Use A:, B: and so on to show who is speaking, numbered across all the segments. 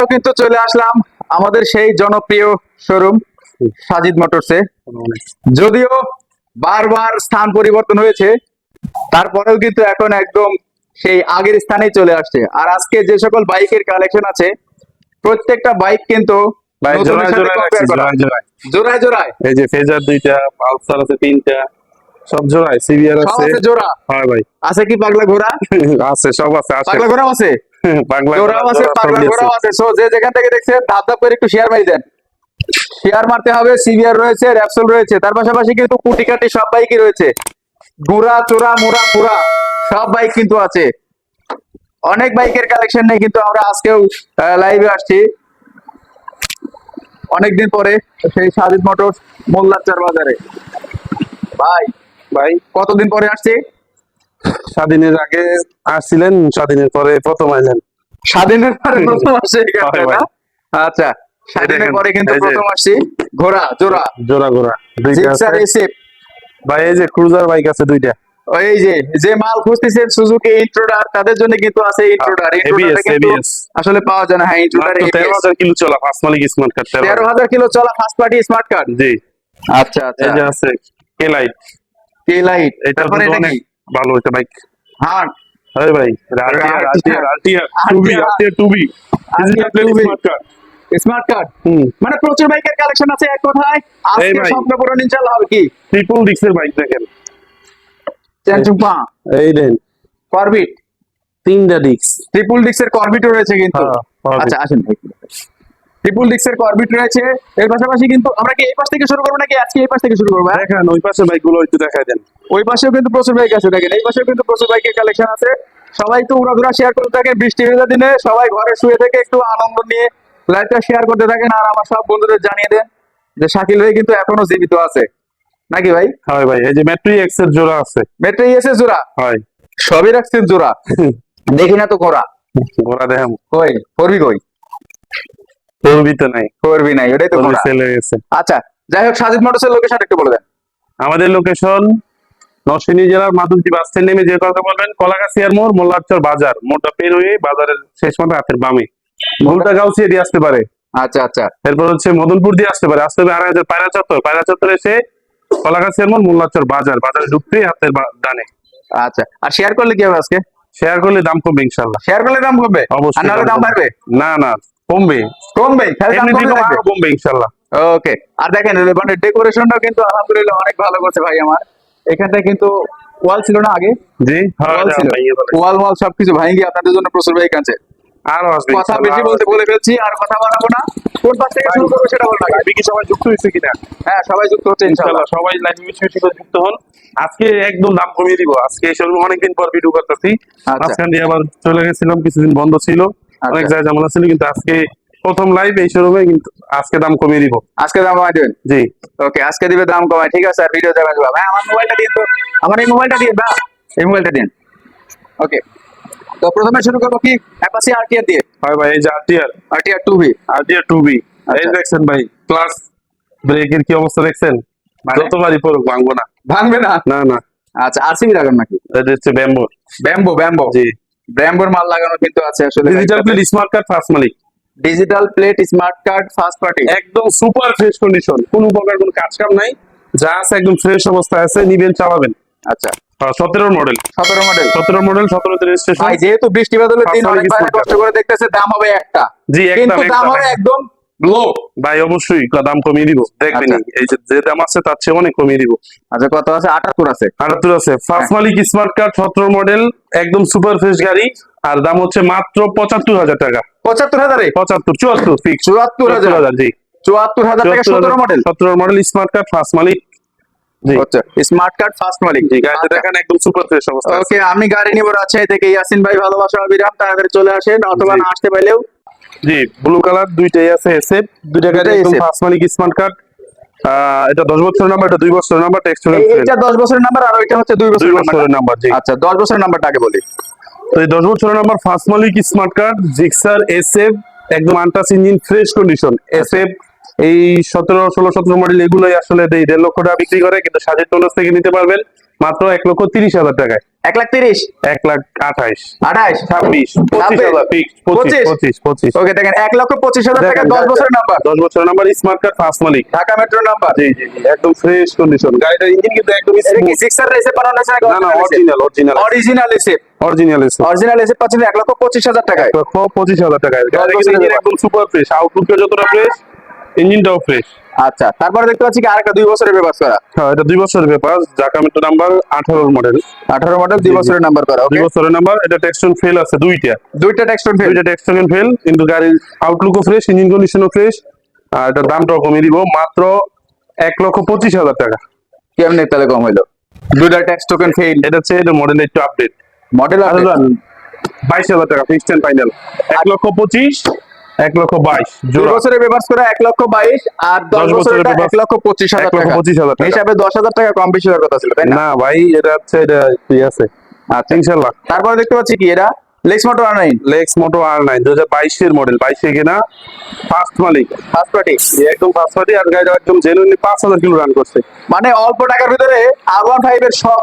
A: আবারও কিন্তু চলে আসলাম আমাদের সেই জনপ্রিয় শোরুম সাজিদ মোটরসে। যদিও বারবার স্থান পরিবর্তন হয়েছে তারপরেও কিন্তু এখন একদম সেই আগের স্থানেই চলে আসছে। আর আজকে যে সকল বাইকের কালেকশন আছে প্রত্যেকটা বাইক কিন্তু
B: জোড়ায় জোড়ায় এই যে ফেজার দুইটা পালসার আছে তিনটা সব জোড়ায়। সিভিআর আছে।
A: জোড়া।
B: হয় ভাই।
A: আছে কি পাগলা ঘোড়া?
B: আছে সব আছে।
A: পাগলা ঘোড়াও আছে? জোড়াও আছে পাগলা
B: সবই আছে।
A: সো যে যেখান থেকে দেখছেন ধাপ ধাপ করে একটু শেয়ার মারি দেন। শেয়ার মারতে হবে রয়েছে র্যাপসোল রয়েছে তার পাশাপাশি কিন্তু কুটি কাটি সব বাইকই রয়েছে। গুড়া চোরা মোড়া পুরা সব বাইক কিন্তু আছে। অনেক বাইকের কালেকশন নেই কিন্তু আমরা আজকেও লাইভে আসছি। অনেকদিন পরে সেই সাজিদ মোটরস মোল্লাচার বাজারে ভাই
B: ভাই।
A: কতদিন পরে আসছি?
B: স্বাধীনের আগে আসছিলেন স্বাধীনের পরে প্রথম আইলেন
A: স্বাধীনের পরে প্রথম আসছে। না? আচ্ছা স্বাধীনের পরে কিন্তু প্রথম আসছি। ঘোড়া জোড়া।
B: জোড়া
A: জিক্সার
B: ভাই এই যে ক্রুজার বাইক আছে দুইটা।
A: এই যে যে মাল খুঁজতেছেন সুজুকি ইন্ট্রোডার তাদের জন্য কিন্তু আছে ইন্ট্রোডার
B: ABS,
A: আসলে পাওয়া যায় না। হ্যাঁ ইন্ট্রোডার
B: মাত্র তেরো হাজার কিলো চলা ফার্স্ট মালিক স্মার্ট কার্ড
A: তেরো হাজার। কিলো চলা ফার্স্ট পার্টি স্মার্ট কার্ড
B: জি।
A: আচ্ছা আচ্ছা।
B: এই যে আছে কে লাইট
A: কে লাইট
B: এটা অনেক ভালো একটা বাইক
A: হ্যাঁ।
B: আরে ভাই টুবি। টুবি। স্মার্ট কার্ড
A: স্মার্ট কার্ড মানে প্রচুর বাইকের কালেকশন আছে এক কথায়। আজকে
B: এই ভাই।
A: স্বপ্ন পূরণ ইনশাআল্লাহ হবে কি?
B: ট্রিপল ডিক্সের বাইক দেখেন। এই দেন।
A: করবিট
B: তিনটা ডিক্স
A: ট্রিপল ডিক্সের করবিটও রয়েছে কিন্তু।
B: হ্যাঁ,
A: আচ্ছা আসেন ট্রিপল ডিক্সের করবিট রয়েছে এর পাশাপাশি কিন্তু আমরা কি এই পাশ থেকে শুরু করব নাকি আজকে এই পাশ থেকে শুরু করব হ্যাঁ?
B: দেখেন ওই পাশে বাইকগুলো একটু দেখাই দেন।
A: ওই পাশেও কিন্তু প্রচুর বাইক আছে দেখেন। এই পাশেও কিন্তু প্রচুর বাইকের কালেকশন আছে। সবাই তো উড়াধুরা শেয়ার করতে থাকেন বৃষ্টি ভেজা দিনে সবাই ঘরে শুয়ে থেকে একটু আনন্দ নিয়ে লাইভটা শেয়ার করতে থাকেন। আর আমার সব বন্ধুদের জানিয়ে দেন যে শাকিল ভাই কিন্তু এখনও জীবিত আছে। নাকি ভাই?
B: হয় ভাই এই যে মেট্রি এক্সের জোড়া আছে।
A: মেট্রো এসে জোড়া?
B: হয়।
A: সবই রাখছেন জোড়া? দেখি না তো করা
B: ঘোড়া দেখাম
A: কই? করবি কই?
B: করবি তো নাই।
A: করবি নাই ওটাই তো
B: করবি
A: ঘোড়া।
B: গেছে।
A: আচ্ছা যাই হোক সাজিদ মোটরসের লোকেশন একটু বলে দেন।
B: আমাদের লোকেশন নরসিংদী জেলার মাধুরী বাস স্ট্যান্ড নেমে যে কথা বলবেন কলাগাছিয়ার মোড় মোল্লারচর বাজার। মোড়টা পের হয়ে বাজারের শেষ মাথা হাতের বামে। ভুলটা গাউছিয়ে দিয়ে আসতে পারে।
A: আচ্ছা আচ্ছা।
B: এরপর হচ্ছে মদনপুর দিয়ে আসতে পারে। আসতে হবে আড়াই হাজার পায়রা চত্বর। পায়রা চত্বর এসে কলাগাছিয়ার মোড় মোল্লারচর বাজার। বাজারে ঢুকতেই হাতের ডানে।
A: আচ্ছা আর শেয়ার করলে কি হবে আজকে?
B: শেয়ার করলে দাম কমবে ইনশাল্লাহ
A: শেয়ার করলে দাম কমবে?
B: অবশ্যই
A: দাম। বাড়বে?
B: না না। কমবে?
A: কমবে
B: কমবে ইনশাল্লাহ।
A: ওকে আর দেখেন মানে ডেকোরেশনটাও কিন্তু আলহামদুলিল্লাহ অনেক ভালো করছে ভাই আমার। এখানটা কিন্তু ওয়াল ছিল না আগে?
B: জি হ্যাঁ,
A: ওয়াল ছিল।
B: ভাই, ইয়ে বলে।
A: ওয়াল ওয়াল সবকিছু ভাঙিয়ে আপনাদের জন্য প্রচুর বাইক আছে
B: আরও
A: কথা বেশি বলতে বলে ফেলছি আর কথা বাড়াবো না। কোন পাশ থেকে শুরু করব সেটা বলব।
B: ভাই, কি সবাই যুক্ত হয়েছে কিনা?
A: হ্যাঁ সবাই যুক্ত হচ্ছে ইনশাআল্লাহ
B: সবাই লাইভ বেশি বেশি করে যুক্ত হন। আজকে একদম দাম কমিয়ে দিব। আজকে অনেকদিন পর ভিডিও করতেছি।
A: আচ্ছা।
B: মাঝখান দিয়ে আবার চলে গেছিলাম কিছুদিন বন্ধ ছিল। অনেক জায়গায় ঝামেলা ছিল কিন্তু আজকে প্রথম লাইভ এই শোরুমে কিন্তু আজকে দাম কমিয়ে দিব।
A: আজকে দাম কমাই দেবেন?
B: জি।
A: ওকে আজকে দিবে দাম কমাই ঠিক আছে আর ভিডিও দেখাবো ভাই আমার মোবাইলটা দিন তো। আমার এই মোবাইলটা দিন বা এই মোবাইলটা দিন ওকে তো প্রথমে শুরু করব কি? অ্যাপাসি আরটিআর দিয়ে।
B: হয় ভাই এই যে RTR
A: RTR two V
B: RTR two B এই
A: আচ্ছা।
B: দেখছেন ভাই ক্লাস ব্রেকের কি অবস্থা দেখছেন?
A: মানে?
B: যতবারই পড়ুক ভাঙবো না।
A: ভাঙবে না?
B: না না।
A: আচ্ছা আরসিবি লাগান নাকি?
B: এটা হচ্ছে ব্যাম্বোর
A: ব্যাম্বো ব্যাম্বো
B: জি।
A: ব্যাম্বোর মাল লাগানো কিন্তু আছে আসলে
B: digital plate smart card first মালিক।
A: Digital plate smart card first party
B: একদম সুপার ফ্রেশ কন্ডিশন কোনো প্রকার কোনো কাজ কাম নাই। যা আছে একদম ফ্রেশ অবস্থায় আছে নিবেন চালাবেন।
A: আচ্ছা।
B: সতেরো মডেল
A: সতেরো মডেল
B: সতেরো মডেল সতেরো রেজিস্ট্রেশন
A: যেহেতু বৃষ্টি বাদলের দিন
B: First
A: অনেক
B: Smart
A: ভাইরা
B: card।
A: কষ্ট করে দেখতেছে দাম হবে একটা।
B: জি
A: কিন্তু দাম হবে একদম লো
B: ভাই অবশ্যই। দাম কমিয়ে দিব? দেখবেন
A: আচ্ছা।
B: এই যে যে দাম আছে তার চেয়ে অনেক কমিয়ে দিব।
A: আচ্ছা কত আছে? আটাত্তর আছে।
B: আটাত্তর আছে। ফার্স্ট মালিক স্মার্ট কার্ড সতেরো মডেল একদম সুপার ফ্রেশ গাড়ি। আর দাম হচ্ছে মাত্র পঁচাত্তর হাজার টাকা।
A: পঁচাত্তর হাজারে?
B: পঁচাত্তর চুয়াত্তর ফিক্স
A: চুয়াত্তর হাজার।
B: হাজার জি।
A: চুয়াত্তর হাজার টাকা সতেরো মডেল।
B: সতেরো মডেল স্মার্ট কার্ড ফার্স্ট মালিক।
A: আচ্ছা স্মার্ট কার্ড ফার্স্ট মালিক।
B: দেখেন একদম সুপার ফ্রেশ অবস্থা
A: ওকে আমি গাড়ি নিব রাজশাহী থেকে। ইয়াসিন ভাই ভালোবাসা অবিরাম তাড়াতাড়ি চলে আসেন অথবা না আসতে পারলেও
B: জি ব্লু কালার দুইটাই আছে এসএফ দুইটা গাড়ি একদম ফার্স্ট মালিক স্মার্ট কার্ড এটা দশ বছরের নাম্বার এটা দুই বছরের নাম্বার টেক্সট
A: এইটা দশ বছরের নাম্বার আর ওইটা হচ্ছে দুই
B: দুই
A: বছরের নাম্বার
B: জি।
A: আচ্ছা দশ বছরের নাম্বারটা আগে বলি।
B: তো এই দশ বছরের নাম্বার ফার্স্ট মালিক স্মার্ট কার্ড জিক্সার এসএফ একদম untouch engine fresh condition SF এই সতেরো ষোলো সতেরো মডেল এগুলোই আসলে দেই। দেড় লক্ষ টাকা বিক্রি করে কিন্তু সাজের টনাস থেকে নিতে পারবেন। মাত্র এক লক্ষ তিরিশ হাজার টাকায়।
A: এক লাখ তিরিশ?
B: এক লাখ আঠাইশ।
A: আঠাশ
B: ছাব্বিশ পঁচিশ হাজার ফিক্স পঁচিশ
A: পঁচিশ?
B: পঁচিশ
A: ওকে দেখেন এক লক্ষ পঁচিশ হাজার টাকা দশ বছরের নাম্বার
B: দশ বছরের নাম্বার স্মার্ট কার্ড ফার্স্ট মালিক
A: ঢাকা মেট্রো নাম্বার
B: জি জি একদম ফ্রেশ কন্ডিশন গাড়িটার ইঞ্জিন কিন্তু একদম
A: কি। সিক্সার রেসে বানানো হয়েছে
B: না না অরিজিনাল অরিজিনাল
A: অরিজিনাল এসে
B: অরিজিনাল এসে
A: অরিজিনাল এসে পাচ্ছেন এক লক্ষ পঁচিশ হাজার টাকায়।
B: লক্ষ পঁচিশ হাজার টাকায়। কিন্তু একদম সুপার ফ্রেশ আউটলুকটা যতটা ফ্রেশ ইঞ্জিনটাও ফ্রেশ
A: আচ্ছা তারপরে দেখতে পাচ্ছি কি আরেকটা দুই বছরের পেপার করা।
B: হ্যাঁ এটা দুই বছরের ব্যাপার জাকা মেট্রো নাম্বার আঠারোর মডেল
A: আঠারো মডেল দুই। বছরের নাম্বার করা
B: দুই বছরের নাম্বার এটা টেক্সটন ফেল আছে দুইটা।
A: দুইটা টেক্সটন ফেল
B: দুইটা টেক্সটন ফেল কিন্তু গাড়ির আউটলুকও ফ্রেশ ইঞ্জিন কন্ডিশনও ফ্রেশ আর এটার দামটাও কমিয়ে দিব মাত্র এক লক্ষ পঁচিশ হাজার টাকা।
A: কেমনে তাহলে কম হইল? দুইটা ট্যাক্স টোকেন ফেল
B: এটা হচ্ছে এটা মডেল একটু আপডেট
A: মডেল
B: আচ্ছা বাইশ হাজার টাকা ফিক্সড এন্ড ফাইনাল এক লক্ষ পঁচিশ এক লক্ষ বাইশ
A: দুই বছরে বেবাস করে এক লক্ষ বাইশ আর দশ বছরের এক লক্ষ পঁচিশ হাজার টাকা।
B: পঁচিশ হাজার টাকা।
A: হিসাবে দশ হাজার টাকা কম বেশি হওয়ার কথা ছিল তাই না?
B: ভাই এটা হচ্ছে এটা ঠিক আছে।
A: আচ্ছা।
B: ইনশাল্লাহ।
A: তারপরে দেখতে পাচ্ছি কি এটা লেক্স মোটো আর নাইন
B: লেক্স মোটো আর নাইন দু হাজার বাইশের মডেল বাইশে কিনা? ফার্স্ট মালিক।
A: ফার্স্ট পার্টি
B: একদম ফার্স্ট পার্টি আর গাড়িটা একদম জেনুইনলি পাঁচ হাজার কিলো রান করছে।
A: মানে অল্প টাকার ভিতরে আর ওয়ান ফাইভ এর সব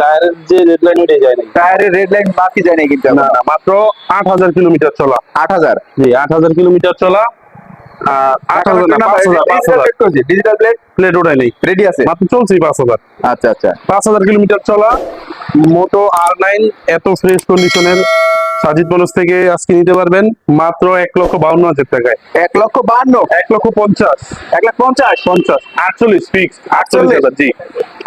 B: টায়ারের যে রেড লাইন উঠে যায়
A: টায়ারের রেড লাইন বাকি যায় না কিন্তু
B: না না মাত্র আট হাজার কিলোমিটার চলা।
A: আট হাজার।
B: জি আট হাজার কিলোমিটার চলা। আর না পাঁচ হাজার পাঁচ হাজার।
A: ডিজিটাল প্লেট
B: প্লেট ওটাই নেই।
A: রেডি আছে।
B: মাত্র চলছে পাঁচ হাজার।
A: আচ্ছা আচ্ছা।
B: পাঁচ হাজার কিলোমিটার চলা মোটো আর নাইন এত ফ্রেশ কন্ডিশনের সাজিদ বনস থেকে আজকে নিতে পারবেন মাত্র এক লক্ষ বাউন্ন হাজার টাকায়।
A: এক লক্ষ বাহান্ন
B: এক লক্ষ পঞ্চাশ।
A: এক লাখ পঞ্চাশ?
B: পঞ্চাশ। আটচল্লিশ ফিক্স আটচল্লিশ? হাজার জি।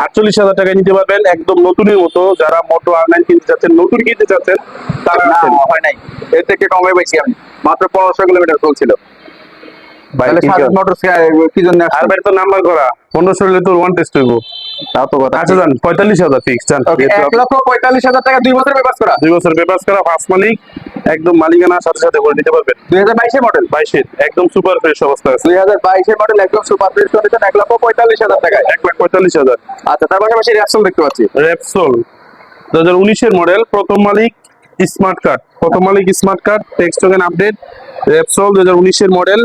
B: আটচল্লিশ হাজার টাকায় নিতে পারবেন একদম নতুনের মতো। যারা মোটো আর নাইন কিনতে চাচ্ছেন নতুন কিনতে চাচ্ছেন তারা
A: হয় নাই। এর থেকে কমে পাইছি আমি। মাত্র পনেরোশো কিলোমিটার চলছিল।
B: পঁয়তাল্লিশ হাজার ফিক্স
A: লক্ষ পঁয়তাল্লিশ হাজার টাকা দুই বছর পেপার করা।
B: দুই বছর পেপার করা ফার্স্ট মালিক একদম মালিকানার সাথে সাথে করে নিতে পারবেন।
A: দুই হাজার বাইশের মডেল
B: বাইশের একদম সুপার ফ্রেশ অবস্থা আছে।
A: দুই হাজার বাইশের মডেল একদম সুপার ফ্রেশ কন্ডিশন এক লক্ষ পঁয়তাল্লিশ হাজার টাকায়।
B: এক লাখ পঁয়তাল্লিশ হাজার।
A: আচ্ছা তার পাশাপাশি র্যাপসল দেখতে পাচ্ছি।
B: রেপসোল দু হাজার উনিশের মডেল প্রথম মালিক স্মার্ট কার্ড প্রথম মালিক smart card tax token update Repsol দু হাজার উনিশের মডেল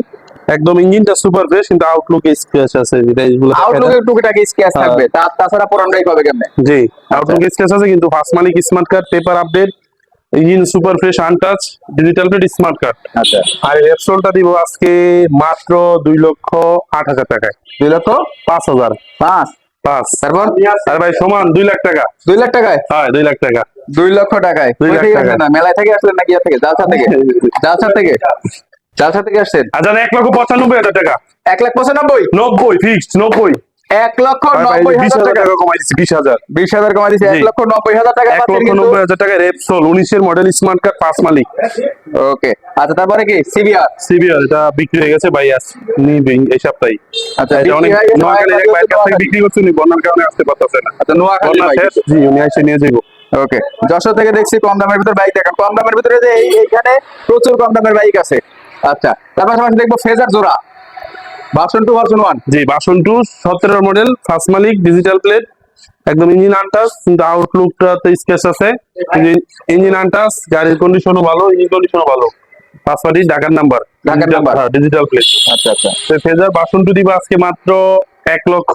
B: একদম ইঞ্জিনটা সুপার ফ্রেশ কিন্তু আউটলুক স্ক্র্যাচ আছে যেটা এইগুলো।
A: আউটলুকের টুকিটাকি
B: হ্যাঁ।
A: থাকবে। তার তাছাড়া পুরান বাইক হবে কেমনে?
B: জি আউটলুক স্ক্র্যাচ আছে কিন্তু ফার্স্ট মালিক smart card paper update engine super fresh untouch digital plate smart card
A: আচ্ছা।
B: আর রেপসোলটা দিব আজকে মাত্র দুই লক্ষ আট হাজার টাকায়।
A: দুই লক্ষ?
B: পাঁচ হাজার।
A: পাঁচ?
B: পাঁচ।
A: তারপর?
B: আর ভাই সমান দুই লাখ টাকা।
A: দুই লাখ টাকায়?
B: হ্যাঁ দুই লাখ টাকা।
A: দুই লক্ষ টাকায়।
B: দুই লাখ টাকা।
A: মেলায় থেকে আসলেন নাকি থেকে? জালসা থেকে? জালসা থেকে? জালসা থেকে আসছেন?
B: আচ্ছা এক লক্ষ পঁচানব্বই হাজার টাকা।
A: এক লাখ পঁচানব্বই?
B: নব্বই ফিক্সড নব্বই।
A: এক লক্ষ নব্বই হাজার টাকা।
B: টাকা কমাই দিচ্ছি বিশ হাজার।
A: বিশ হাজার কমা দিচ্ছে এক লক্ষ নব্বই হাজার টাকা
B: এক লক্ষ নব্বই হাজার টাকা রেপসোল উনিশের মডেল স্মার্ট কার্ড পাঁচ মালিক।
A: ওকে। আচ্ছা তারপরে কি? সিবিআর
B: সিবিআর এটা বিক্রি হয়ে গেছে ভাই আজ নিবে এই সপ্তাহে।
A: আচ্ছা
B: এটা অনেক
A: বিক্রি
B: নোয়াখালীর এক ভাইয়ের কাছ থেকে বিক্রি করছে উনি বন্যার কারণে আসতে পারতেছে না।
A: আচ্ছা নোয়াখালী
B: জি উনি এসে নিয়ে যাব
A: ওকে। যশোর থেকে দেখছি কম দামের ভিতরে বাইক দেখেন। কম দামের ভিতরে যে এই- এইখানে প্রচুর কম দামের বাইক আছে। আচ্ছা তার পাশাপাশি দেখব ফেজার জোড়া। ভার্সন টু ভার্সন ওয়ান
B: জি বাসন টু সতেরো মডেল ফার্স্ট মালিক ডিজিটাল প্লেট একদম ইঞ্জিন আনটাস কিন্তু আউটলুকটা তো স্কেচ আছে ইঞ্জিন আনটাস গাড়ির কন্ডিশনও ভালো ইঞ্জিন কন্ডিশনও ভালো। পার্টি ঢাকার নাম্বার
A: ঢাকার নাম্বার।
B: ডিজিটাল প্লেট
A: আচ্ছা আচ্ছা।
B: ফেজার বাসন টু দিব আজকে মাত্র এক লক্ষ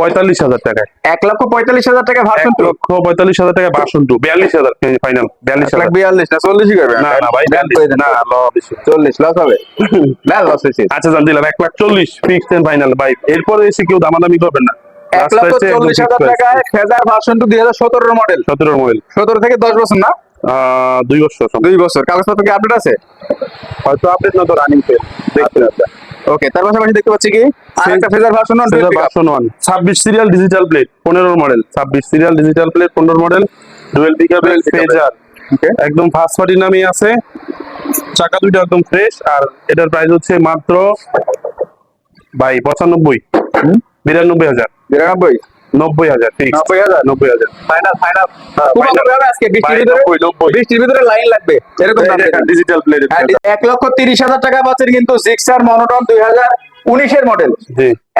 B: পঁয়তাল্লিশ হাজার টাকায়।
A: এক লক্ষ পঁয়তাল্লিশ হাজার টাকা
B: এক
A: ভার্সন
B: লক্ষ পঁয়তাল্লিশ হাজার টাকা বাসন টু বিয়াল্লিশ হাজার ফাইনাল বিয়াল্লিশ
A: লাখ বিয়াল্লিশ না চল্লিশই করবে?
B: না না ভাই। না
A: চল্লিশ লস হবে? না লস হয়েছে।
B: আচ্ছা জান দিলাম এক লাখ চল্লিশ ফিক্সড এন্ড ফাইনাল ভাই এরপরে এসে কেউ দামাদামি করবেন না।
A: এক লক্ষ চল্লিশ হাজার টাকায় ফেজার ভার্সন টু দুই হাজার সতেরো মডেল
B: সতেরো মোবাইল
A: সতেরো থেকে দশ বছর না?
B: দুই বছর।
A: দুই বছর। কাগজপত্র কি আপডেট আছে?
B: হয়তো আপডেট না তো রানিং পেল দেখতে
A: ওকে তার পাশাপাশি দেখতে পাচ্ছি কি? আর একটা Fazer version one
B: version one ছাব্বিশ সিরিয়াল ডিজিটাল প্লেট পনেরো মডেল ছাব্বিশ সিরিয়াল ডিজিটাল প্লেট পনেরো মডেল ডুয়েল পিকআপের ফেজার একদম ফার্স্ট পার্টি নামই আছে। চাকা দুইটা একদম ফ্রেশ আর এটার প্রাইস হচ্ছে মাত্র ভাই পঁচানব্বই। বিরানব্বই হাজার।
A: বিরানব্বই?
B: নব্বই হাজার
A: নব্বই হাজার?
B: নব্বই হাজার।
A: ফাইনাল ফাইনাল আজকে বৃষ্টির ভিতরে।
B: নব্বই, নব্বই।
A: বৃষ্টির ভিতরে লাইন লাগবে এরকম
B: ডিজিটাল প্লেট
A: হ্যাঁ, এক লক্ষ তিরিশ হাজার টাকা পাচ্ছেন কিন্তু জিক্সার মনোটন দুই হাজার উনিশের মডেল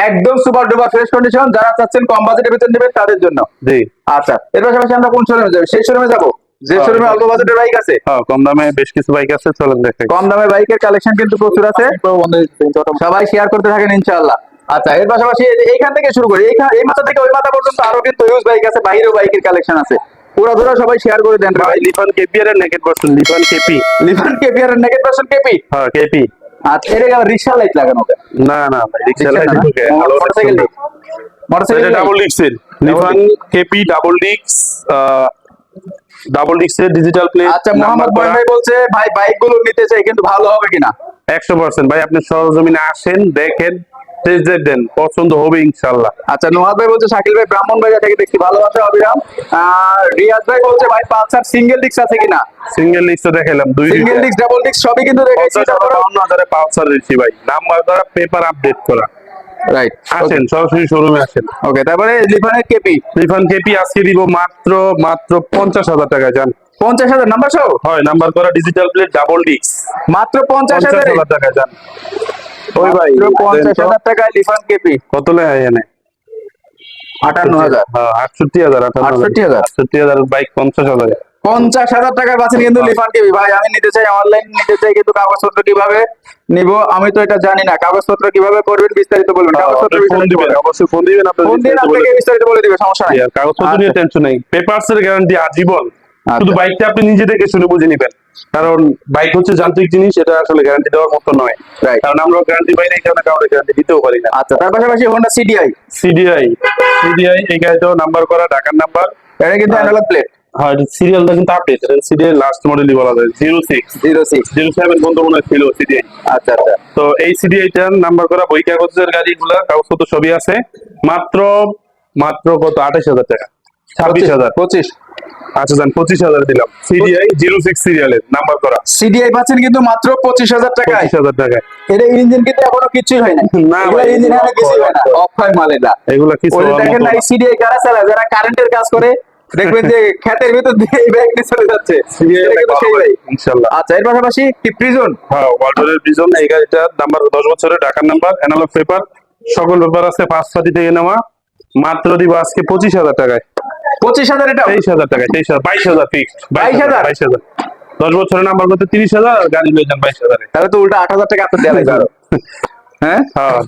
A: একদম সুপার ডুপার ফ্রেশ কন্ডিশন যারা চাচ্ছেন কম বাজেটের ভিতরে নেবেন তাদের জন্য।
B: জি।
A: আচ্ছা এর পাশাপাশি আমরা কোন শোরুমে যাব? সেই শোরুমে যাব। যে
B: হ্যাঁ,
A: শোরুমে অল্প বাজেটের বাইক আছে।
B: হ্যাঁ কম দামে বেশ কিছু বাইক আছে চলেন দেখাই।
A: কম দামে বাইকের কালেকশন কিন্তু প্রচুর আছে। সবাই শেয়ার করতে থাকেন ইনশাআল্লাহ। আচ্ছা এর পাশাপাশি এইখান থেকে শুরু করি এই মাথা থেকে ওই মাথা পর্যন্ত আরও কিন্তু ইউজ বাইক আছে বাইরেও বাইকের কালেকশন আছে। পুরো ধরো সবাই শেয়ার করে দেন
B: ভাই। লিফান কেপি আর naked version Lifan KP.
A: Naked version KP?
B: হ্যাঁ কেপি।
A: আচ্ছা এর রিক্সা লাইট লাগানো?
B: না না ভাই রিক্সা
A: রিক্সা না? মোটরসাইকেল মোটরসাইকেল
B: ডাবল ডিক্সের লিফান কেপি ডাবল ডিক্স ডাবল ডিক্সের ডিজিটাল প্লেট
A: আচ্ছা মোহাম্মদ বয়ান ভাই বলছে ভাই বাইকগুলো নিতে চাই কিন্তু ভালো হবে কিনা?
B: একশো পার্সেন্ট ভাই আপনি সরজমিনে আসেন দেখেন। টেস্ট ড্রাইভ দেন পছন্দ হবে ইনশাল্লাহ।
A: আচ্ছা নোহাদ ভাই বলছে শাকিল ভাই ব্রাহ্মণ বাজার থেকে দেখছি। ভালোবাসা অবিরাম। আর রিয়াজ ভাই বলছে ভাই পালসার সিঙ্গেল ডিস্ক আছে কিনা?
B: সিঙ্গেল ডিক্স তো দেখাইলাম দুই
A: সিঙ্গেল ডিস্ক ডাবল ডিস্ক সবই কিন্তু দেখাইছি
B: হাজার বাউন্ন হাজারে পালসার দিচ্ছি ভাই। নাম্বার দ্বারা পেপার আপডেট করা।
A: রাইট
B: আসেন সরাসরি শোরুমে আসেন।
A: ওকে তারপরে লিফানের কেপি।
B: রিফান কেপি আজকে দিব মাত্র মাত্র পঞ্চাশ হাজার টাকা যান
A: পঞ্চাশ হাজার নাম্বার সহ
B: হয় নাম্বার করা ডিজিটাল প্লেট ডাবল ডিক্স
A: মাত্র পঞ্চাশ হাজার।
B: হাজার টাকা যান ওই ভাই
A: পঞ্চাশ হাজার টাকায় লিফান কেপি।
B: কত লেখা এনে?
A: আটান্ন হাজার।
B: আটষট্টি হাজার
A: আটষট্টি হাজার?
B: আটষট্টি হাজার বাইক পঞ্চাশ হাজার।
A: পঞ্চাশ হাজার টাকায় পাচ্ছেন কিন্তু লিফান কেপি। ভাই আমি নিতে চাই অনলাইন নিতে চাই কিন্তু কাগজপত্র কীভাবে নিব আমি তো এটা জানি না। কাগজপত্র কীভাবে করবেন বিস্তারিত বলবেন। কাগজপত্র
B: ফোন দিবেন অবশ্যই ফোন দিবেন আপনার
A: ফোন দিন
B: বিস্তারিত বলে।
A: আপনাকে বিস্তারিত বলে দিবে সমস্যা নাই।
B: কাগজপত্র নিয়ে
A: আচ্ছা।
B: টেনশন নেই। পেপারস এর গ্যারান্টি আজীবন।
A: আচ্ছা।
B: শুধু বাইকটা আপনি নিজে দেখে শুনে বুঝে নিবেন। কারণ বাইক হচ্ছে যান্ত্রিক জিনিস এটা আসলে গ্যারান্টি দেওয়ার মতো নয়. কারণ আমরা গ্যারান্টি পাই না এই কারণে কাউকে গ্যারান্টি দিতেও পারি না।
A: আচ্ছা তার পাশাপাশি হোন্ডা সিডিআই
B: সিডিআই সিডিআই এই গাড়িটাও নাম্বার করা ঢাকার নাম্বার
A: এটা কিন্তু অ্যানালগ প্লেট
B: হ্যাঁ সিরিয়ালটা কিন্তু আপডেট সিডিআই লাস্ট মডেলই বলা যায় zero six
A: zero six
B: zero seven পর্যন্ত মনে ছিল সিডিআই
A: আচ্ছা আচ্ছা।
B: তো এই সিডিআইটার নাম্বার করা বই কাগজের গাড়িগুলা কাগজপত্র সবই আছে। মাত্র মাত্র কত? আঠাশ হাজার টাকা। ছাব্বিশ হাজার।
A: পঁচিশ?
B: আচ্ছা যান পঁচিশ হাজার দিলাম। সিডিআই জিরো সিক্স সিরিয়ালের নাম্বার করা।
A: সিডিআই পাচ্ছেন কিন্তু মাত্র পঁচিশ হাজার টাকায়।
B: পঁচিশ হাজার টাকায়।
A: এটা ইঞ্জিন কিন্তু এখনও কিছুই হয় না
B: না
A: ইঞ্জিন এখনও কিছুই হয় না। অফ হয় মাল এটা।
B: এগুলা কি
A: দেখেন না সিডিআই কারা চালা যারা কারেন্টের কাজ করে দেখবেন যে ক্ষেতের ভিতর দিয়ে ব্যাগ নিয়ে চলে যাচ্ছে। এটা কিন্তু সেই ভাই।
B: ইনশাল্লাহ।
A: আচ্ছা এর পাশাপাশি কি প্রিজন
B: হ্যাঁ ওয়ার্ল্ডের বিজন এই গাড়িটার নাম্বার দশ বছরের ঢাকার নাম্বার অ্যানালগ পেপার সকল পেপার আছে পাঁচ পাতি থেকে নেওয়া। মাত্র দিব আজকে পঁচিশ হাজার টাকায়।
A: পঁচিশ হাজার এটা
B: তেইশ হাজার টাকায় তেইশ হাজার বাইশ হাজার ফিক্সড
A: 22,000?
B: বাইশ হাজার? দশ বছরের নাম্বার করতে তিরিশ হাজার গাড়ি লয়ে যান বাইশ হাজারে।
A: তাহলে তো উল্টা আট হাজার টাকা আপনার দেওয়া লাগবে। হ্যাঁ?
B: হ্যাঁ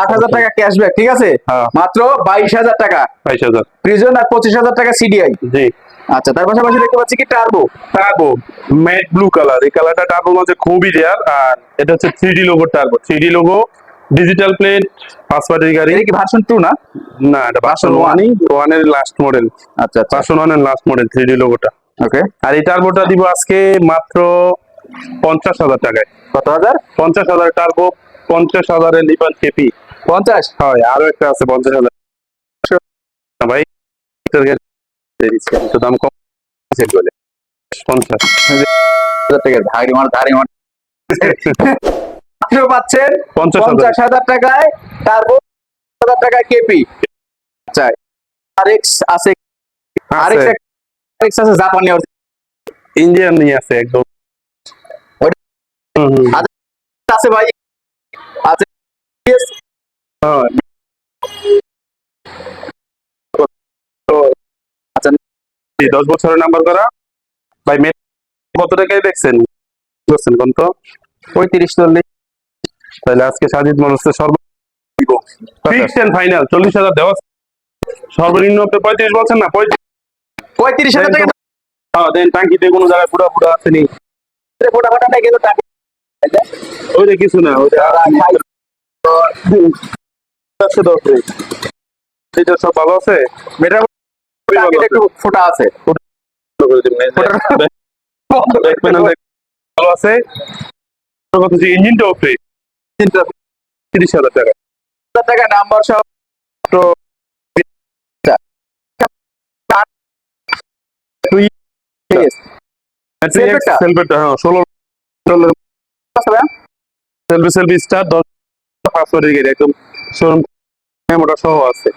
A: আট হাজার টাকা ক্যাশব্যাক ঠিক আছে?
B: হ্যাঁ।
A: মাত্র বাইশ হাজার টাকা।
B: বাইশ হাজার।
A: প্রিজন আর পঁচিশ হাজার টাকা সিডিআই
B: জি।
A: আচ্ছা তার পাশাপাশি দেখতে পাচ্ছি কি turbo
B: turbo matte blue colour এই কালারটা টার্বো মাঝে খুবই রেয়ার আর এটা হচ্ছে three D logo turbo three D logo digital plate পাঁচ পার্টির গাড়ি।
A: এটা কি ভার্সন টু না?
B: না এটা ভার্সন
A: Version one?
B: ওয়ানই ওয়ানের লাস্ট মডেল
A: আচ্ছা আচ্ছা।
B: ভার্সন ওয়ানের লাস্ট মডেল থ্রি ডি লোগোটা
A: ওকে
B: আর এই টার্বোটা দিব আজকে মাত্র পঞ্চাশ হাজার টাকায়।
A: কত হাজার?
B: পঞ্চাশ হাজার টার্বো পঞ্চাশ হাজারের লিপান কেপি
A: পঞ্চাশ?
B: হয় আরও একটা আছে পঞ্চাশ হাজার। না ভাই এটার গাড়ি দিয়ে দিচ্ছি আমি, তো দাম কম আছে বলে। পঞ্চাশ।
A: হাজার টাকা ধারি মার ধারি মার মাত্র পাচ্ছেন
B: পঞ্চাশ হাজার।
A: টাকায় টার্বো হাজার টাকায় কেপি আচ্ছা আরেক্স আছে। আরেক্স
B: আছে
A: আরেক্স আছে জাপানি
B: ইন্ডিয়ান নিয়ে আছে একদম। হুম।
A: আছে ভাই। আছে। আচ্ছা।
B: দশ বছরের নাম্বার করা। ভাই কত টাকায় দেখছেন? করছেন কোন তো?
A: পঁয়ত্রিশ চল্লিশ।
B: তাহলে আজকে সাজিদ মানুষের সর্ব ফিক্সড এন্ড ফাইনাল চল্লিশ হাজার দেওয়া আছে। সর্বনিম্ন আপনি পঁয়ত্রিশ বলছেন না পঁয়ত্রিশ
A: পঁয়ত্রিশ হাজার টাকা
B: হ্যাঁ দেন টাঙ্কিতে কোনো জায়গায় আসেনি
A: ফোটা ফোটা নাই কিন্তু টাকা
B: ওইটা কিছু না ওইটা আছে দশ এটা সব ভালো আছে।
A: একটু ফোটা আছে।
B: ভালো আছে। কথা হচ্ছে ইঞ্জিনটাও ফ্রি তিরিশ হাজার টাকা।
A: হাজার টাকা নাম্বার সহ
B: হ্যাঁ সেলফি সেলফি স্টার দশ পাঁচশোটির গাড়ি একদম শোরুম মেমোটা সহ আছে।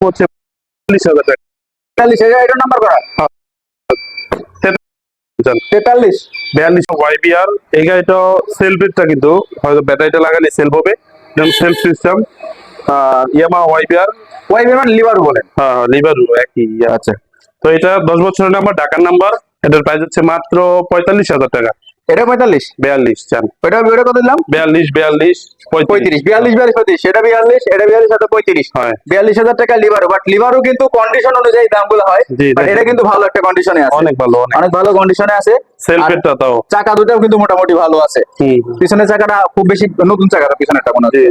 B: হচ্ছে চল্লিশ হাজার টাকা।
A: তেতাল্লিশ হাজার এটা নাম্বার করা?
B: জান।
A: তেতাল্লিশ।
B: বিয়াল্লিশ। ওয়াইবিআর এই গাড়িটা সেলফিটটা কিন্তু হয়তো ব্যাটারিটা লাগালে সেলফ হবে। যেমন self system Yamaha YBR.
A: Y বিমান লিভার বলে।
B: হ্যাঁ লিভার একই
A: আচ্ছা।
B: তো এটা দশ বছরের নাম্বার ঢাকার নাম্বার। এটার প্রাইস হচ্ছে মাত্র পঁয়তাল্লিশ হাজার টাকা।
A: এটা পঁয়তাল্লিশ?
B: বিয়াল্লিশ চান।
A: ওটা ওটা কত দিলাম?
B: বিয়াল্লিশ বিয়াল্লিশ
A: পঁয়ত্রিশ। বিয়াল্লিশ বিয়াল্লিশ পঁয়ত্রিশ। এটা বিয়াল্লিশ এটা বিয়াল্লিশ এটা পঁয়ত্রিশ।
B: হয়।
A: বিয়াল্লিশ হাজার টাকা লিভারও বাট লিভারও কিন্তু কন্ডিশন অনুযায়ী দামগুলো হয় বাট এটা কিন্তু ভালো একটা কন্ডিশনে আছে।
B: অনেক ভালো অনেক।
A: ভালো কন্ডিশনে আছে।
B: সেলফেরটা তাও।
A: চাকা দুটাও কিন্তু মোটামুটি ভালো আছে। পিছনের চাকাটা খুব বেশি নতুন চাকাটা পিছনেরটা মনে হচ্ছে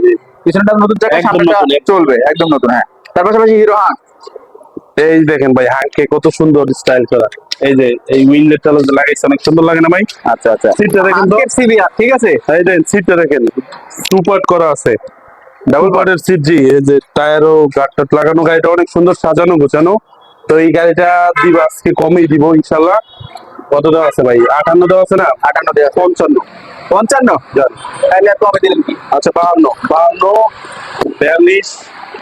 A: পিছনেরটা নতুন চাকা সামনেটা চলবে একদম নতুন হ্যাঁ। তার পাশাপাশি হিরো হাঁক
B: এই দেখেন ভাই হাঁকে কত সুন্দর স্টাইল করা। এই যে এই উইন্ডেরটা লাগাইছে অনেক সুন্দর লাগে না ভাই?
A: আচ্ছা আচ্ছা।
B: সিটটা দেখেন তো।
A: সিবিআর ঠিক আছে?
B: এই দেখেন সিটটা দেখেন। টু পার্ট করা আছে। ডাবল পার্টের সিট জি এই যে টায়ারও গাটটা লাগানো গাড়িটা অনেক সুন্দর সাজানো গোছানো। তো এই গাড়িটা দিব আজকে কমই দিব ইনশাল্লাহ কত দেওয়া আছে ভাই? আটান্ন দেওয়া আছে না?
A: আটান্ন দেওয়া।
B: পঞ্চান্ন।
A: পঞ্চান্ন? তাহলে কমে দিলেন কি?
B: আচ্ছা বাহান্ন। বাহান্ন বিয়াল্লিশ।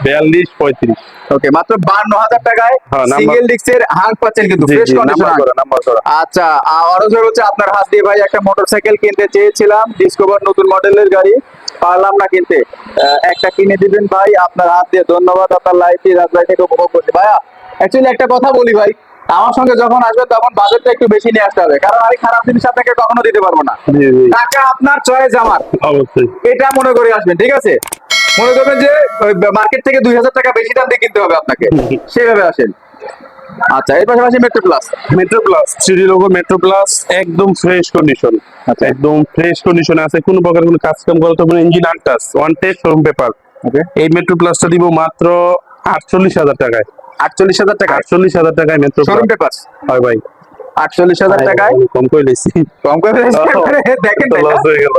B: বিয়াল্লিশ পঁয়ত্রিশ।
A: ওকে মাত্র বান্ন হাজার টাকায়
B: হ্যাঁ,
A: সিঙ্গেল ডিস্কের হাঁক পাচ্ছেন কিন্তু ফ্রেশ কন্ডিশন আচ্ছা আরও হচ্ছে আপনার হাত দিয়ে ভাই একটা মোটরসাইকেল কিনতে চেয়েছিলাম ডিসকভার নতুন মডেলের গাড়ি। পারলাম না কিনতে। একটা কিনে দিবেন ভাই আপনার হাত দিয়ে ধন্যবাদ আপনার লাইফে রাত লাইফে উপভোগ করতে। ভাইয়া অ্যাকচুয়ালি একটা কথা বলি ভাই আমার সঙ্গে যখন আসবেন তখন বাজেটটা একটু বেশি নিয়ে আসতে হবে কারণ আমি খারাপ জিনিস আপনাকে কখনো দিতে পারব না। টাকা আপনার চয়েস আমার।
B: অবশ্যই।
A: এটা মনে করে আসবেন ঠিক আছে? মনে করবেন যে মার্কেট থেকে দুই হাজার টাকা বেশি দাম দিয়ে কিনতে হবে আপনাকে। সেভাবে আসেন। আচ্ছা এর পাশাপাশি metro plus
B: metro plus three logo metro plus একদম ফ্রেশ কন্ডিশন
A: আচ্ছা।
B: একদম ফ্রেশ কন্ডিশনে আছে কোনো প্রকার কোনো কাজ কাম করা তো engine untouch one test showroom paper
A: okay
B: এই মেট্রো প্লাসটা দিব মাত্র আটচল্লিশ হাজার টাকায়।
A: আটচল্লিশ হাজার টাকা
B: আটচল্লিশ হাজার টাকায় মেট্রো
A: শোরুম পেপার
B: হয় ভাই।
A: আটচল্লিশ হাজার টাকায়?
B: কম করে লেছি
A: কম করে দেখেন
B: লস হয়ে গেল।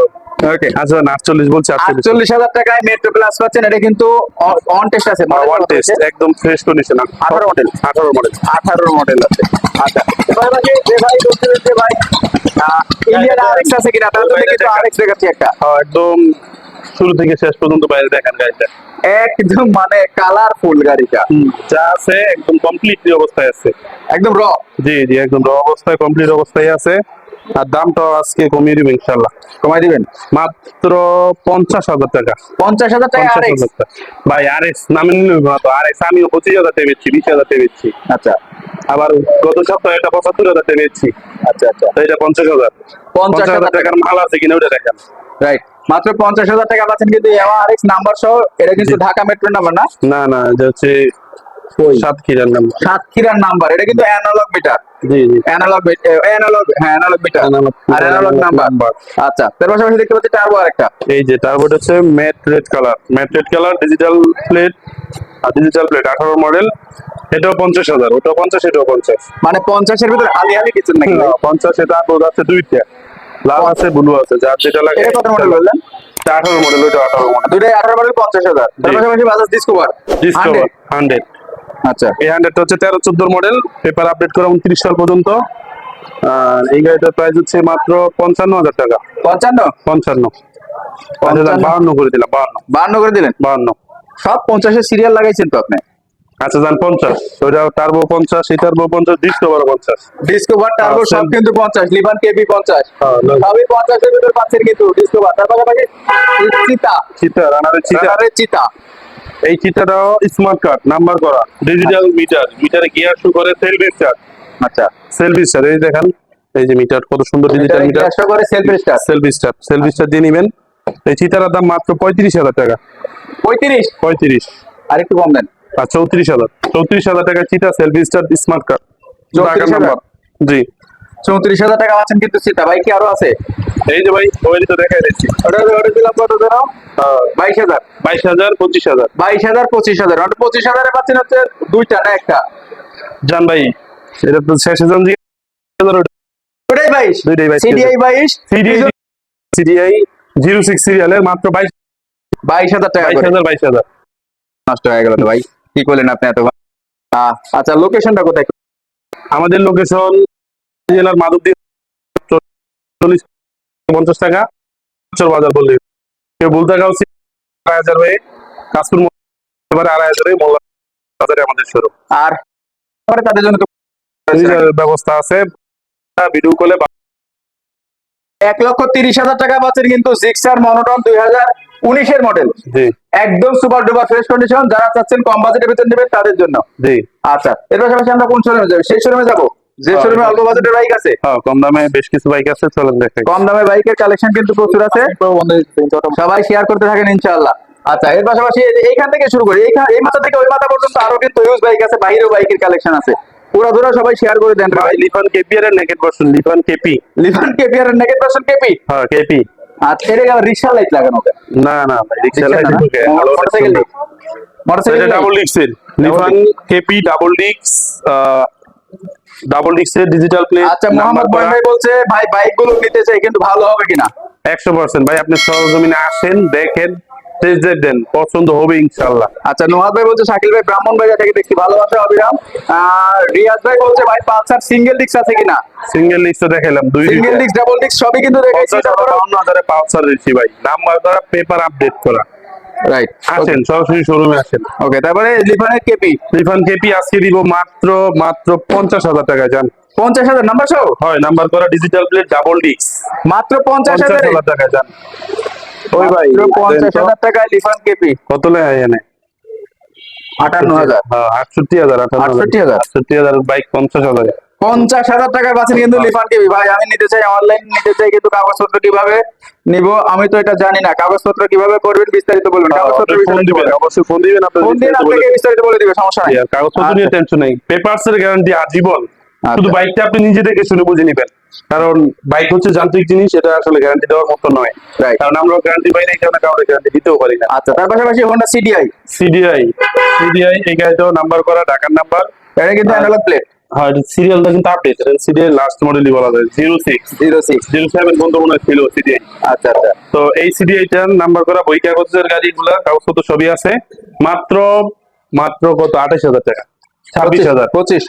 A: ওকে
B: আচ্ছা না আটচল্লিশ বলছি আটচল্লিশ।
A: হাজার টাকায় মেট্রো প্লাস পাচ্ছেন এটা কিন্তু অন টেস্ট আছে
B: ওয়ান টেস্ট একদম ফ্রেশ কন্ডিশন
A: আঠারো মডেল
B: আঠারো মডেল
A: আঠারো মডেল আছে। আচ্ছা এবার যে ভাই বলছিলেন যে ভাই ইন্ডিয়ান আরএক্স আছে কিনা? তার জন্য কিন্তু আরএক্স দেখাচ্ছি একটা।
B: একদম শুরু থেকে শেষ পর্যন্ত বাইরে দেখেন গাড়িটা।
A: একদম মানে কালারফুল গাড়িটা।
B: যা আছে একদম কমপ্লিটলি অবস্থায় আছে।
A: একদম র
B: জি জি একদম র অবস্থায় কমপ্লিট অবস্থায় আছে। আর দামটাও আজকে কমিয়ে দিবেন ইনশাল্লাহ
A: কমাই দিবেন?
B: মাত্র পঞ্চাশ হাজার টাকা।
A: পঞ্চাশ হাজার টাকা
B: ভাই আর এক্স নামে নিলে তো। আর এক্স আমিও পঁচিশ হাজার টাকা বেচছি বিশ হাজার টাকা বেচছি
A: আচ্ছা।
B: আবার গত সপ্তাহে এটা পঁচাত্তর হাজার টাকা বেচছি
A: আচ্ছা আচ্ছা।
B: এটা পঞ্চাশ হাজার।
A: পঞ্চাশ হাজার
B: হাজার
A: টাকা।
B: টাকার মাল আছে কিনা ওটা দেখেন।
A: রাইট মাত্র পঞ্চাশ হাজার টাকা পাচ্ছেন কিন্তু ইয়ামা আরএক্স নাম্বার সহ এটা কিন্তু ঢাকা মেট্রো নাম্বার না?
B: না না এটা হচ্ছে সাতক্ষীরার নাম্বার
A: সাতক্ষীরার নাম্বার এটা কিন্তু অ্যানালগ মিটার
B: জি জি।
A: অ্যানালগ অ্যানালগ হ্যাঁ অ্যানালগ মিটার আর অ্যানালগ নাম্বার আচ্ছা তার পাশাপাশি দেখতে পাচ্ছি টার্বো আরেকটা।
B: এই যে টার্বোটা হচ্ছে matte red colour matte red colour digital plate আর ডিজিটাল প্লেট আঠারো মডেল এটাও পঞ্চাশ হাজার ওটাও পঞ্চাশ এটাও পঞ্চাশ।
A: মানে পঞ্চাশের ভিতরে হালি হালি কিচেন নাকি?
B: পঞ্চাশ এটা দুইটা। লাল আছে ব্লু আছে যার যেটা লাগে
A: এটা কত মডেল বললেন?
B: আঠারো মডেল ওইটা আঠারো মডেল
A: দুটাই আঠারো মডেল পঞ্চাশ হাজার। তার পাশাপাশি বাজাজ ডিসকভার
B: ডিসকভার হান্ড্রেড?
A: আচ্ছা।
B: এই হান্ড্রেডটা হচ্ছে তেরো চোদ্দ মডেল পেপার আপডেট করা উনত্রিশ সাল পর্যন্ত। আর এই গাড়িটার প্রাইস হচ্ছে মাত্র পঞ্চান্ন হাজার টাকা।
A: পঞ্চান্ন?
B: পঞ্চান্ন। বাহান্ন করে দিলাম বাহান্ন।
A: বান্ন করে দিলেন?
B: বাহান্ন।
A: সব পঞ্চাশের সিরিয়াল লাগাইছেন তো আপনি?
B: আচ্ছা যান পঞ্চাশ। ওটা টার্বো পঞ্চাশ এই টার্বো পঞ্চাশ ডিসকভার পঞ্চাশ।
A: ডিসকভার টার্বো
B: হ্যাঁ,
A: সব কিন্তু পঞ্চাশ লিভান কেবি পঞ্চাশ।
B: হ্যাঁ।
A: সবই পঞ্চাশের ভিতরে পাচ্ছেন কিন্তু ডিসকভার তার পাশাপাশি চিতা।
B: চিতা রানারের চিতা।
A: চিতারের চিতা।
B: এই চিতাটাও স্মার্ট কার্ড নাম্বার করা। ডিজিটাল মিটার মিটারে গিয়ার শু করে সেলফ স্টার্ট
A: আচ্ছা
B: সেলফ স্টার্ট এই দেখেন এই যে মিটার কত সুন্দর ডিজিটাল মিটার
A: একশো করে self start
B: self start self start দিয়ে নেবেন। এই চিতার দাম মাত্র পঁয়ত্রিশ হাজার টাকা।
A: পঁয়ত্রিশ?
B: পঁয়ত্রিশ।
A: আর একটু কম দেন।
B: আর চৌত্রিশ হাজার। চৌত্রিশ হাজার টাকা চিতা self start smart card
A: 34,000
B: number জি।
A: চৌত্রিশ হাজার টাকা পাচ্ছেন কিন্তু চিতা ভাই কি আরও আছে?
B: এই যে ভাই ওই তো দেখাই দিচ্ছি।
A: ওটা ওটা দিলাম কত ধরো বাইশ হাজার।
B: বাইশ হাজার পঁচিশ হাজার।
A: বাইশ হাজার পঁচিশ হাজার। ওটা পঁচিশ হাজারে পাচ্ছেন হচ্ছে দুইটা না একটা?
B: জান ভাই এটা তো শেষ সিজন
A: ওটাই বাইশ?
B: দুইটাই বাইশ।
A: সিডিআই বাইশ?
B: সিডিআই জিরো সিক্স সিরিয়ালের মাত্র বাইশ
A: বাইশ হাজার টাকা
B: বাইশ হাজার বাইশ হাজার।
A: নষ্ট হয়ে গেল তো ভাই। কি করলেন আপনি এত আচ্ছা লোকেশনটা কোথায়?
B: আমাদের লোকেশন জেলার মাধবদী চল্লিশ পঞ্চাশ টাকা বাজার বললে কেউ বলতে গাও আড়াই হাজার হয়ে কাশপুর এবারে আড়াই হাজার হয়ে মোল্লা বাজারে আমাদের শুরু
A: আর তাদের জন্য
B: ব্যবস্থা আছে ভিডিও কলে
A: এক লক্ষ তিরিশ হাজার টাকা পাচ্ছেন কিন্তু জিক্সার মনোটন দুই হাজার উনিশের মডেল একদম সুপার ডুপার ফ্রেশ কন্ডিশন যারা চাচ্ছেন কম বাজেটের ভিতরে নেবেন তাদের জন্য। আচ্ছা এর পাশাপাশি আমরা কোন শোরুমে যাব? সেই শোরুমে যাব। যে শোরুমে অল্প বাজেটের বাইক আছে।
B: হ্যাঁ কম দামে বেশ কিছু বাইক আছে চলেন দেখাই।
A: কম দামে বাইকের কালেকশন কিন্তু প্রচুর আছে। সবাই শেয়ার করতে থাকেন ইনশাআল্লাহ। আচ্ছা এর পাশাপাশি এইখান থেকে শুরু করি এইখান এই মাথা থেকে ওই মাথা পর্যন্ত আরও কিন্তু ইউজ বাইক আছে বাইরেও বাইকের কালেকশন আছে। পুরো সবাই শেয়ার করে দেন
B: ভাই। লিফান কেপি আর naked version Lifan KP.
A: Lifan naked version KP?
B: হ্যাঁ কেপি।
A: আচ্ছা রিক্সা লাইট লাগানো
B: না না ভাই রিক্সা
A: না, না? মোটরসাইকেল মোটরসাইকেল
B: ডাবল ডিক্সের লিফান কেপি ডাবল ডিক্স ডাবল ডিক্সের ডিজিটাল প্লেট
A: আচ্ছা মোহাম্মদ বয়ান ভাই বলছে ভাই বাইকগুলো নিতে চাই কিন্তু ভালো হবে কিনা?
B: একশো পার্সেন্ট ভাই আপনি সরজমিনে আসেন দেখেন টেস্ট ড্রাইভ দেন পছন্দ হবে ইনশাল্লাহ
A: আচ্ছা নোহাদ ভাই বলছে শাকিল ভাই ব্রাহ্মণ ভাইয়া থেকে দেখছি ভালোবাসা অবিরাম। আর রিয়াজ ভাই বলছে ভাই পালসার সিঙ্গেল ডিস্ক আছে কিনা?
B: সিঙ্গেল ডিক্স দেখাইলাম দুই
A: সিঙ্গেল ডিস্ক ডাবল ডিস্ক সবই কিন্তু দেখাইছি
B: পঞ্চাশ হাজার হাজারে পালসার দিচ্ছি ভাই। নাম্বার দ্বারা পেপার আপডেট করা।
A: রাইট
B: আসেন সরাসরি শোরুমে আসেন।
A: ওকে তারপরে লিফানের কেপি।
B: রিফান কেপি আজকে দিব মাত্র মাত্র পঞ্চাশ হাজার টাকা যান
A: পঞ্চাশ হাজার নাম্বার সহ
B: হয় নাম্বার করা ডিজিটাল প্লেট ডাবল ডিক্স
A: মাত্র পঞ্চাশ হাজার।
B: টাকা যান ওই ভাই
A: পঞ্চাশ হাজার টাকায় লিফান কেপি।
B: কত লেখায় এনে
A: আটান্ন হাজার।
B: হ্যাঁ আটষট্টি হাজার
A: আটষট্টি হাজার?
B: আটষট্টি হাজার বাইক পঞ্চাশ হাজার।
A: পঞ্চাশ হাজার টাকায় পাচ্ছেন কিন্তু লিফান কেপি। ভাই আমি নিতে চাই অনলাইন নিতে চাই কিন্তু কাগজপত্র কীভাবে নিব আমি তো এটা জানি না। কাগজপত্র কীভাবে করবেন বিস্তারিত বলবেন। কাগজপত্র
B: ফোন দিবেন অবশ্যই ফোন দিবেন
A: আপনাকে বিস্তারিত বলে দিবে সমস্যা নাই।
B: কাগজপত্র নিয়ে টেনশন নেই। পেপারস এর গ্যারান্টি আজীবন।
A: আচ্ছা।
B: শুধু বাইকটা আপনি নিজে দেখে শুনে বুঝে নেবেন। কারণ বাইক হচ্ছে যান্ত্রিক জিনিস এটা আসলে গ্যারান্টি দেওয়ার মতো নয়। কারণ আমরা গ্যারান্টি পাই না এই কারণে কাউকে গ্যারান্টি দিতেও পারি না।
A: আচ্ছা তার পাশাপাশি হোন্ডা সিডিআই
B: সিডিআই সিডিআই এই গাড়িটাও নাম্বার করা ঢাকার নাম্বার
A: এটা কিন্তু অ্যানালগ প্লেট
B: হ্যাঁ সিরিয়ালটা কিন্তু আপডেট সিডিআই লাস্ট মডেলই বলা যায় zero six
A: zero six
B: zero seven পর্যন্ত মনে ছিল সিডিআই
A: আচ্ছা আচ্ছা।
B: তো এই সিডিআইটার নাম্বার করা বই কাগজের গাড়িগুলা কাগজপত্র সবই আছে। মাত্র মাত্র কত? আঠাশ হাজার টাকা। ছাব্বিশ হাজার।
A: পঁচিশ।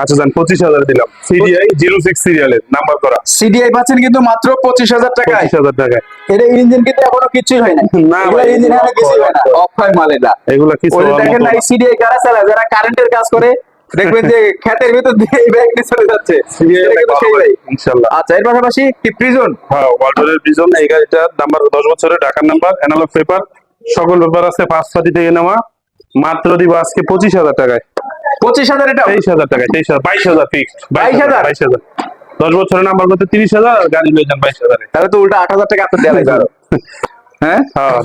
B: আচ্ছা যান পঁচিশ হাজার দিলাম। সিডিআই জিরো সিক্স সিরিয়ালের নাম্বার করা।
A: সিডিআই পাচ্ছেন কিন্তু মাত্র পঁচিশ হাজার টাকায়।
B: পঁচিশ হাজার
A: এটা ইঞ্জিন কিন্তু এখনও কিছুই হয় না
B: না
A: ইঞ্জিন এখনও কিছুই হয় না। অফ হয়। মাল এটা।
B: এগুলা কিছু
A: দেখেন না সিডিআই কারা যারা কারেন্টের কাজ করে দেখবেন যে ক্ষেতের ভিতর দিয়ে ব্যাগ নিয়ে চলে যাচ্ছে। আচ্ছা এর পাশাপাশি কি প্রিজন
B: হ্যাঁ ওয়ার্ল্ডের বিজন এই গাড়িটার নাম্বার দশ বছরের ঢাকার নাম্বার অ্যানালগ পেপার সকল পেপার আছে পাঁচ পাতি থেকে নেওয়া। মাত্র দিব আজকে পঁচিশ হাজার টাকায়।
A: পঁচিশ হাজার এটা
B: তেইশ হাজার টাকায় তেইশ হাজার বাইশ হাজার ফিক্সড
A: 22,000?
B: বাইশ হাজার? দশ বছরের নাম্বার করতে তিরিশ হাজার গাড়ি লয়ে যান বাইশ হাজারে।
A: তাহলে তো উল্টা আট হাজার টাকা আপনার দেওয়া লাগবে। হ্যাঁ?
B: হ্যাঁ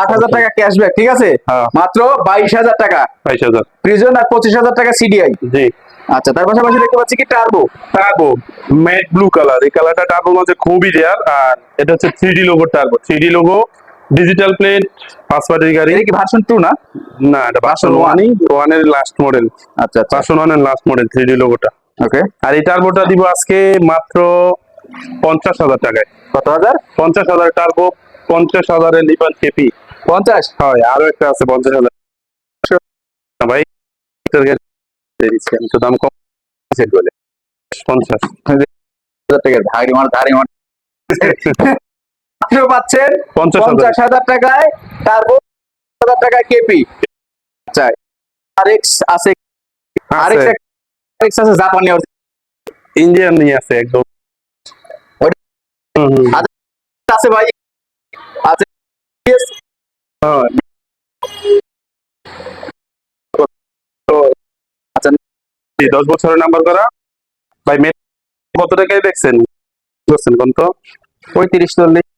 A: আট হাজার টাকা ক্যাশব্যাক ঠিক আছে?
B: হ্যাঁ।
A: মাত্র বাইশ হাজার টাকা।
B: বাইশ হাজার।
A: প্রিজন আর পঁচিশ হাজার টাকা সিডিআই
B: জি।
A: আচ্ছা তার পাশাপাশি দেখতে পাচ্ছি কি turbo
B: turbo matte blue colour এই কালারটা টার্বো মাঝে খুবই রেয়ার আর এটা হচ্ছে three D logo turbo three D logo digital plate পাঁচ পার্টির গাড়ি।
A: এটা কি ভার্সন টু না?
B: না এটা ভার্সন
A: Version one?
B: ওয়ানই ওয়ানের লাস্ট মডেল
A: আচ্ছা আচ্ছা।
B: ভার্সন ওয়ানের লাস্ট মডেল থ্রি ডি লোগোটা
A: ওকে
B: আর এই টার্বোটা দিব আজকে মাত্র পঞ্চাশ হাজার টাকায়।
A: কত হাজার?
B: পঞ্চাশ হাজার টার্বো পঞ্চাশ হাজারের লিভার কেপি
A: পঞ্চাশ?
B: হয় আরও একটা আছে পঞ্চাশ হাজার। না ভাই এটার গাড়ি তো দাম কম
A: সেট বলে।
B: পঞ্চাশ।
A: হাজার টাকা ধারি মার ধারি মার মাত্র পাচ্ছেন
B: পঞ্চাশ হাজার।
A: টাকায় টার্বো হাজার টাকায় কেপি। আচ্ছা আরেক্স আছে আরেক্স
B: আছে।
A: আরেক্স আছে জাপানি
B: ইন্ডিয়ান নিয়ে আছে একদম।
A: আছে ভাই। আছে।
B: হ্যাঁ।
A: আচ্ছা।
B: দশ বছরের নাম্বার করা। ভাই কত টাকায় দেখছেন? করছেন কোন তো
A: পঁয়ত্রিশ চল্লিশ।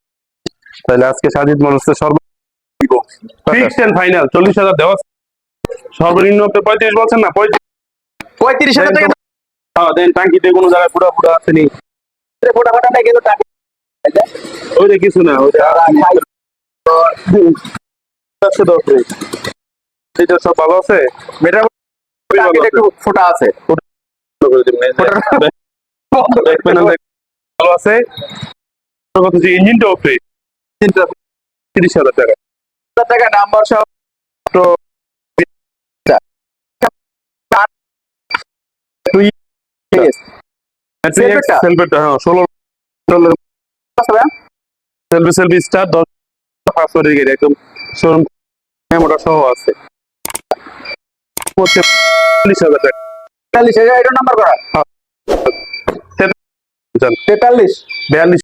B: তাহলে আজকে সাজিদ মানুষের সর্ব ফিক্সড এন্ড ফাইনাল চল্লিশ হাজার দেওয়া আছে। সর্বনিম্ন আপনি পঁয়ত্রিশ বলছেন না পঁয়ত্রিশ
A: পঁয়ত্রিশ হাজার টাকা
B: হ্যাঁ দেন টাঙ্কিতে কোনো জায়গায় আসেনি
A: ফোটা ফোটা নাই কিন্তু টাকা
B: ওইটা কিছু না ওইটা আছে দশ মিনিট। এটা সব ভালো আছে।
A: একটু ফোটা আছে
B: ভালো
A: ফোটা-
B: আছে কথা হচ্ছে ইঞ্জিনটাও তিরিশ হাজার টাকা।
A: টাকা নাম্বার সহ
B: হ্যাঁ সেলফি সেলফি স্টার দশ পাঁচশোটির গাড়ি একদম শোরুম সহ আছে। চল্লিশ হাজার টাকা।
A: হাজার এটা নাম্বার করা? তেতাল্লিশ?
B: বিয়াল্লিশ